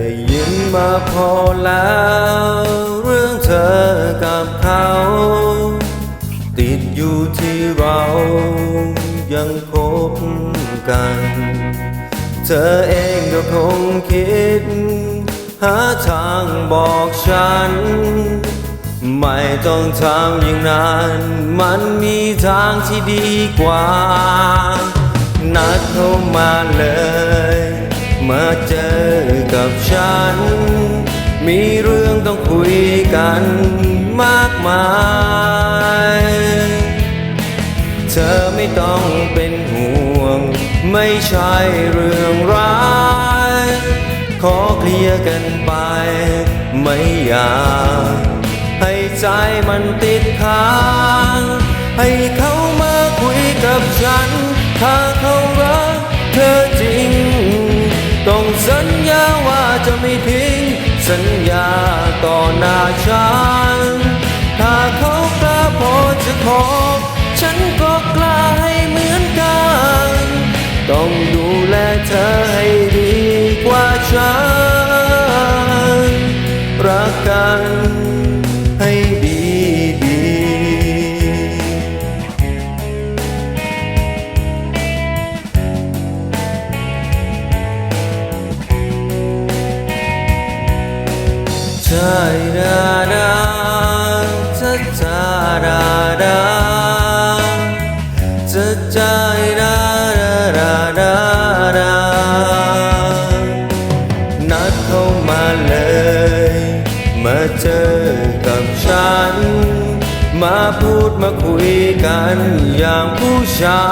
ได้ยินมาพอแล้ว เรื่องเธอกับเขา ติดอยู่ที่เรายังคบกัน เธอเองก็คงคิด หาทางบอกฉัน ไม่ต้องทำอย่างนั้น มันมีทางที่ดีกว่า นัดเข้ามาเลย มาเจอกับฉัน มีเรื่องต้องคุยกันมากมาย เธอไม่ต้องเป็นห่วง ไม่ใช่เรื่องร้าย ขอเคลียร์กันไป ไม่อยากให้ใจมันติดค้าง ให้เขามาคุยกับฉัน ถ้าเขารักเธอ จะไม่ทิ้ง สัญญาต่อหน้าฉัน ถ้าเขากล้าพอจะขอ นัดเข้ามาเลย มาเจอกับฉัน มาพูดมาคุยกันอย่างผู้ชา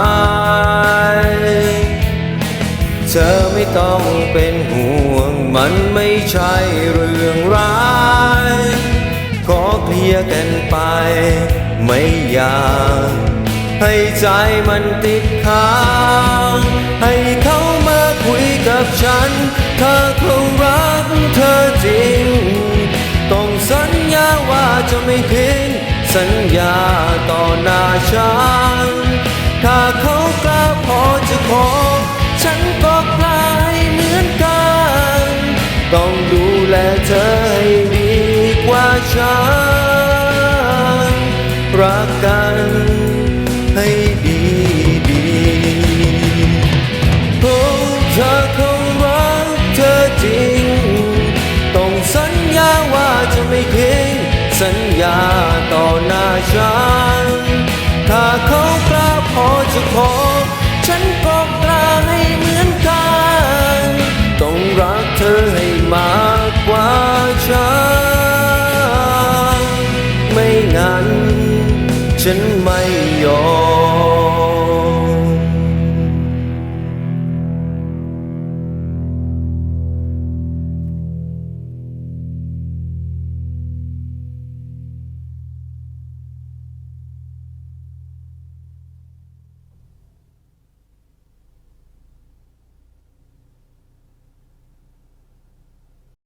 ย เธอไม่ต้องเป็นห่วงมันไม่ใช่เรื่องร้าย ลียกันไป ไม่อยากให้ใจมันติดค้างให้เขามาคุยกับฉัน ถ้าเขารักเธอจริง ต้องสัญญาว่าจะไม่ทิ้งสัญญาต่อหน้าฉัน ถ้าเขากล้าพอจะขอ รักกันให้ดีดีโอ้ถ้าเขารักเธอจริง ต้องสัญญาว่าจะไม่ทิ้งสัญญาต่อหน้าฉัน ถ้าเขากล้าพอจะขอ ฉันก็กล้าให้เหมือนกัน ต้องรักเธอให้มากกว่าฉัน ไม่งั้น ฉันไม่ยอม